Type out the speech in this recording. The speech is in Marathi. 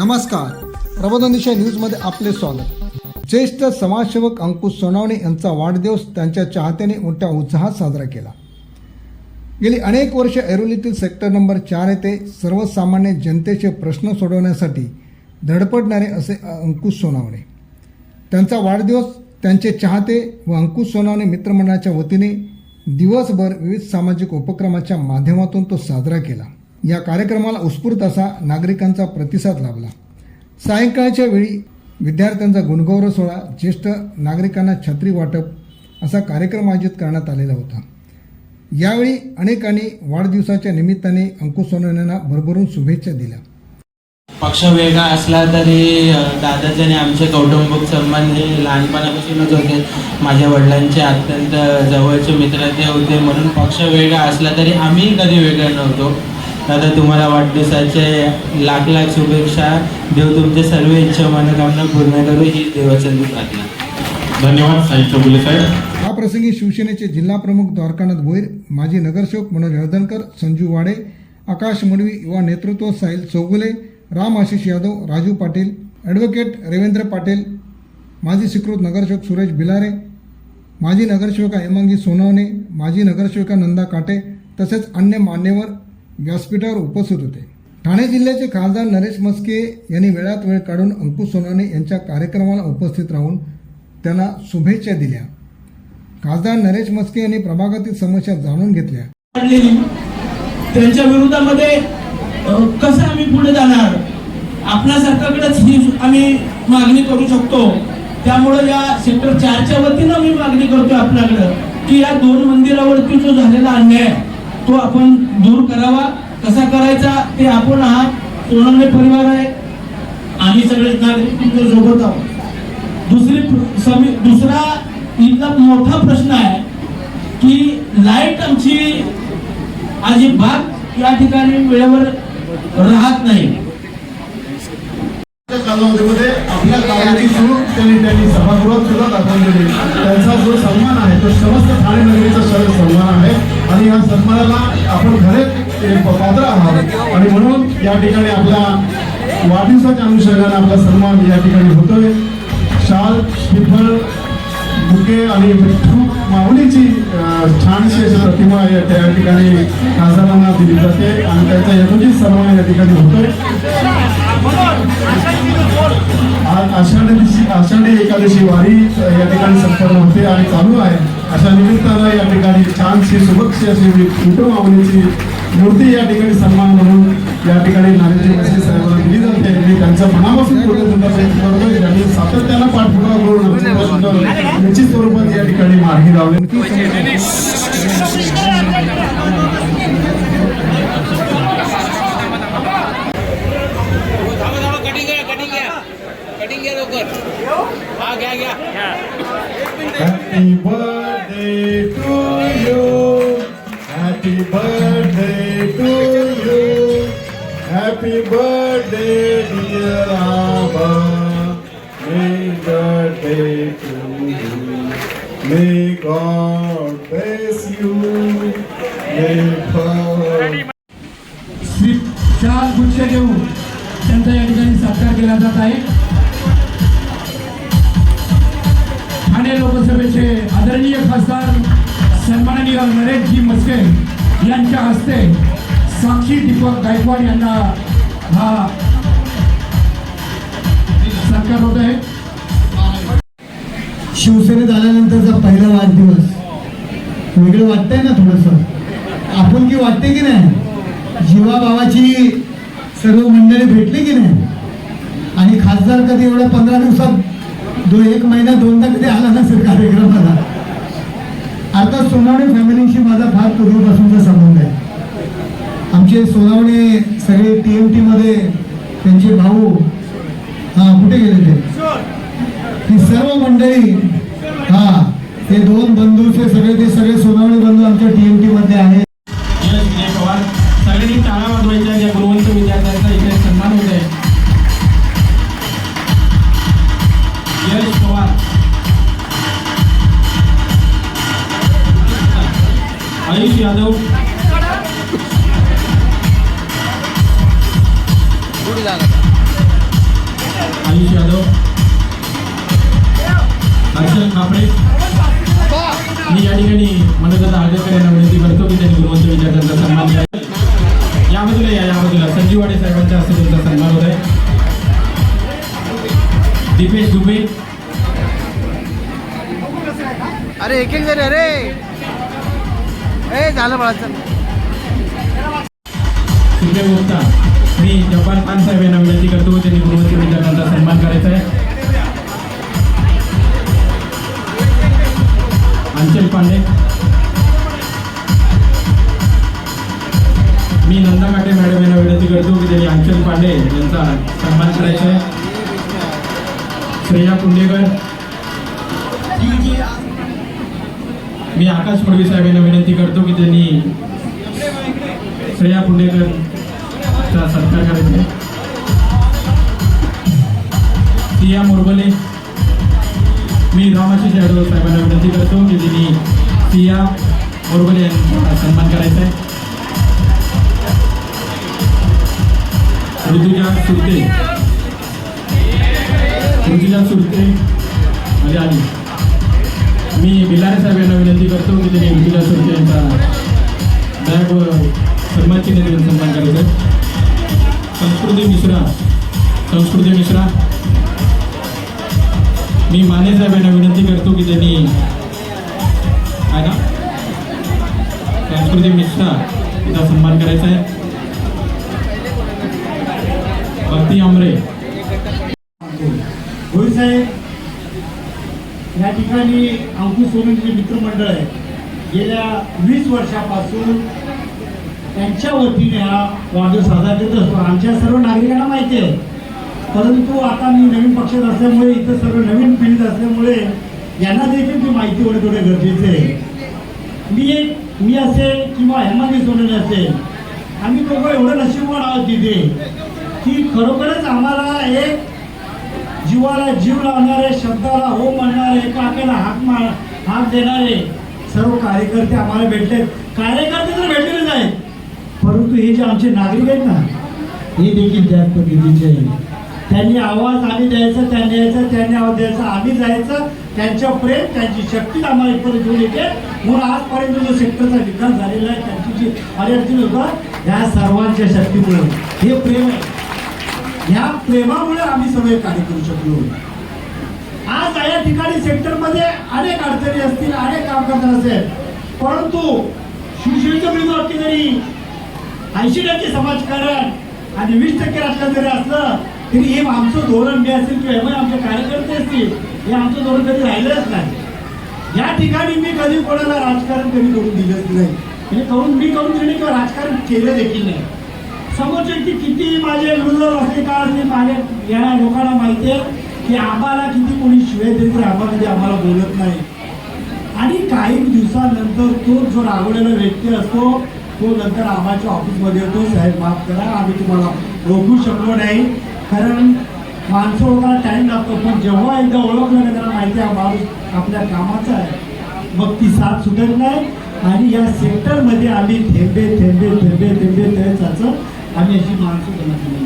नमस्कार. प्रबोधन दिशा न्यूजमध्ये आपले स्वागत. ज्येष्ठ समाजसेवक अंकुश सोनावणे यांचा वाढदिवस त्यांच्या चाहत्याने मोठ्या उत्साहात साजरा केला. गेली अनेक वर्ष ऐरोलीतील सेक्टर नंबर चार येथे सर्वसामान्य जनतेचे प्रश्न सोडवण्यासाठी धडपडणारे असे अंकुश सोनावणे. त्यांचा वाढदिवस त्यांचे चाहते व अंकुश सोनावणे मित्रमंडळाच्या वतीने दिवसभर विविध सामाजिक उपक्रमाच्या माध्यमातून तो साजरा केला. या कार्यक्रमाला उत्स्फूर्त असा नागरिकांचा प्रतिसाद लाभला. सायंकाळच्या वेळी विद्यार्थ्यांचा गुणगौरव सोहळा ज्येष्ठ नागरिकांना छत्री वाटप असा कार्यक्रम आयोजित करण्यात आलेला होता. यावेळी अनेकांनी वाढदिवसाच्या निमित्ताने अंकुश सोनवण्यांना भरभरून शुभेच्छा दिल्या. पक्ष वेगळा असला तरी अ, दादाचे आणि आमचे कौटुंबिक संबंध हे लहानपणापासूनच होते. माझ्या वडिलांचे अत्यंत जवळचे मित्र ते होते म्हणून पक्ष वेगळा असला तरी आम्ही कधी वेगळे नव्हतो. दादा तुम्हाला वाढदिवसाचे लाख लाख शुभेच्छा. देव तुमचे सर्व इच्छा मनोकामना पूर्ण करू. ही देवाचंदी प्रार्थना. धन्यवाद साहित्य बुले साहेब. या प्रसंगी शिवसेनेचे जिल्हा प्रमुख द्वारकानाथ भोईर माजी नगरसेवक मनोज हळदणकर संजू वाडे आकाश मडवी युवा नेतृत्व साहिल चौगुले राम आशिष यादव राजू पाटील ॲडव्होकेट रवींद्र पाटील माजी स्वीकृत नगरसेवक सुरेश बिलारे माजी नगरसेविका हेमांगी सोनवणे माजी नगरसेविका नंदा काटे तसेच अन्य मान्यवर व्यासपीठावर उपस्थित होते. ठाणे जिल्ह्याचे खासदार नरेश मस्के यांनी वेळात वेळ काढून अंकुश सोनवणे यांच्या कार्यक्रमाला उपस्थित राहून त्यांना शुभेच्छा दिल्या. खासदार नरेश मस्के यांनी प्रभागातील समस्या जाणून घेतल्या. त्यांच्या विरोधामध्ये कसं आम्ही पुढे जाणार? आपल्या सरकारकडेच ही आम्ही मागणी करू शकतो. त्यामुळे या सेक्टर चारच्या वतीनं मी मागणी करतो आपल्याकडं की या दोन मंदिरावरती जो झालेला अन्याय तो आपण दूर करावा. आपण हा सोनवणे परिवार आहे. आम्ही सगळे नागरिक तुमच्यासोबत आहोत. दुसरी समी- दुसरा इथला मोठा प्रश्न आहे की लाइट आमची अजिबात या ठिकाणी वेळेवर राहत नाही. कालावधीमध्ये आपल्या कामाची सुरूप त्यांनी त्यांनी सभागृहात सुद्धा दाखवून दिली त्यांचा जो सन्मान आहे तो समस्त ठाणे नगरीचा सन्मान आहे. आणि या सन्मानाला आपण खरे पात्र आहात. आणि म्हणून या ठिकाणी आपला वाढदिवसाच्या अनुषंगाने आपला सन्मान या ठिकाणी होतोय. शाल श्रीफळ बुके आणि मिठ्ठू माऊलीची छानशी अशी प्रतिमा या त्या ठिकाणी खासदारांना दिली जाते आणि त्याचा यथोचित सन्मान या ठिकाणी होतोय. आज आषाढी दिवशी आषाढी एकादशी वारी या ठिकाणी संपन्न होते आणि चालू आहे. अशा निमित्तानं या ठिकाणी छानशी सुबक्षी अशी विठू माऊलीची मूर्ती या ठिकाणी सन्मान म्हणून या ठिकाणी नारेजी मस्के साहेबांना दिली जाते मी त्यांच्या मनापासून कृतज्ञता व्यक्त करतो त्यांनी सातत्यानं पाठपुरावा करून निश्चित स्वरूपात या ठिकाणी मार्गी लावले Happy birthday to you. Happy birthday to you. Happy birthday, dear Abba. May birthday to you. May God bless you. May God Shri चार गुच्छ देऊ त्यांचा या ठिकाणी सत्कार केला जात आहे ठाणे लोकसभेचे आदरणीय खासदार सन्माननीय नरेशजी मस्के यांच्या हस्ते साक्षी दीपक गायकवाड यांना हा सत्कार होत आहे. शिवसेनेत आल्यानंतरचा पहिला वाढदिवस वेगळं वाटतंय ना थोडस? आपण की वाटते की नाही? जीवाभावाची सर्व मंडळी भेटली की नाही? आणि खासदार कधी एवढ्या पंधरा दिवसात दो एक महिना दोनदा कधी आला नसेल कार्यक्रमाला? आता सोनावणे फॅमिलीशी माझा फार पूर्वीपासूनचा संबंध आहे. आमचे सोनावणे सगळे टी एम टीमध्ये त्यांचे भाऊ हा कुठे गेले ते? ही सर्व मंडळी हा ते दोन बंधूचे सगळे ते सगळे सोनावणे बंधू आमच्या टीएमटी मध्ये आहेत. सगळ्यांनी टाळा वाजवायच्या कमी झाला आयुष यादव. हर्षल मी या ठिकाणी मनोगत आगरकर यांना विनंती करतो की त्यांनी गुरुवंत विद्यार्थ्यांचा सन्मान द्यावा या या या संजीव वाडे साहेबांच्या हस्ते तुमचा सन्मान होत आहे. दीपेश दुबे. अरे एक एक जरी अरे. ए झालं बाळाचं. सुजय गुप्ता. मी जपान पान साहेब यांना विनंती करतो. त्यांनी गुणवंत विद्यार्थ्यांचा सन्मान करायचा आहे. अंचल पांडे. मी नंदा काटे मॅडम यांना विनंती करतो की त्यांनी अंचल पांडे यांचा सन्मान करायचा आहे. श्रेया कुंडेकर मी आकाश पडवी साहेब यांना विनंती करतो की त्यांनी श्रेया चा सत्कार करायचा सिया मोरबले. मी रामाशी जाधव साहेबांना विनंती करतो की तिने सिया मोरबले यांचा सन्मान करायचा आहे. ऋतुजा सुरते. ऋतुजा सुरते. म्हणजे मध्ये आली मी बिलारे साहेब यांना विनंती करतो की त्यांनी संस्कृती मिश्रा तिचा सन्मान करायचा आहे. भक्ती आमरे. साहेब या ठिकाणी अंकुश सोनंचे मित्रमंडळ आहे. गेल्या वीस वर्षापासून त्यांच्या वतीने हा वाढदिवस साजरा करत असतो. आमच्या सर्व नागरिकांना माहिती आहे. परंतु आता मी नवीन पक्षात असल्यामुळे इथं सर्व नवीन पिढीत असल्यामुळे यांना देखील ती माहिती होणे थोडे गरजेचे आहे. मी एक मी असेल किंवा हेमानी सोनन असेल. आम्ही दोघं एवढं नशीबवान आहोत तिथे. की खरोखरच आम्हाला एक जीवाला जीव लावणारे शब्दाला हो म्हणणारे एका हाक मार हाक देणारे सर्व कार्यकर्ते आम्हाला भेटले कार्यकर्ते तर भेटलेलेच आहेत. परंतु हे जे आमचे नागरिक आहेत ना हे देखील त्याच पद्धतीचे त्यांनी आवाज आम्ही द्यायचा त्यांनी यायचं त्यांनी आवाज द्यायचा आम्ही जायचं त्यांच्या प्रेम त्यांची शक्ती आम्हाला इथपर्यंत घेऊन येते. म्हणून आजपर्यंत जो सेक्टरचा विकास झालेला आहे त्यांची जी अडचणी होता ह्या सर्वांच्या शक्तीमुळे. हे प्रेम आहे. ह्या प्रेमामुळे आम्ही सगळे कार्य करू शकलो. आज या ठिकाणी सेक्टरमध्ये अनेक अडचणी असतील अनेक काम करणार असेल. परंतु शिवसेनेचं वाटते जरी ऐंशी टक्के समाजकारण आणि वीस टक्के राजकारण जरी असलं तरी हे आमचं धोरण जे असेल किंवा हे आमचे कार्यकर्ते असतील हे आमचं धोरण कधी राहिलंच नाही. या ठिकाणी मी कधी कोणाला राजकारण कधी करून दिलंच नाही. म्हणजे करून मी करून दिले किंवा राजकारण केलं देखील नाही. समोरचे व्यक्ती किती माझे विरोधात असते का असते माझ्या या लोकांना माहिती आहे की आम्हाला किती कोणी शिवाय देत तर आम्हाला कधी आम्हाला बोलत नाही. आणि काही दिवसानंतर तो जो रागवलेला व्यक्ती असतो तो नंतर आम्हाच्या ऑफिसमध्ये येतो साहेब माफ करा आम्ही तुम्हाला रोखू शकलो नाही. कारण माणसं होताना टाईम लागतो पण जेव्हा एकदा ओळखलं ना त्याला माहिती आहे हा माणूस आपल्या कामाचा आहे मग ती साथ सुटत नाही आणि या सेक्टरमध्ये आम्ही थेंबे थेंबे थेंबे थेंबे थेंबे आम्ही अशी माणसं बनवली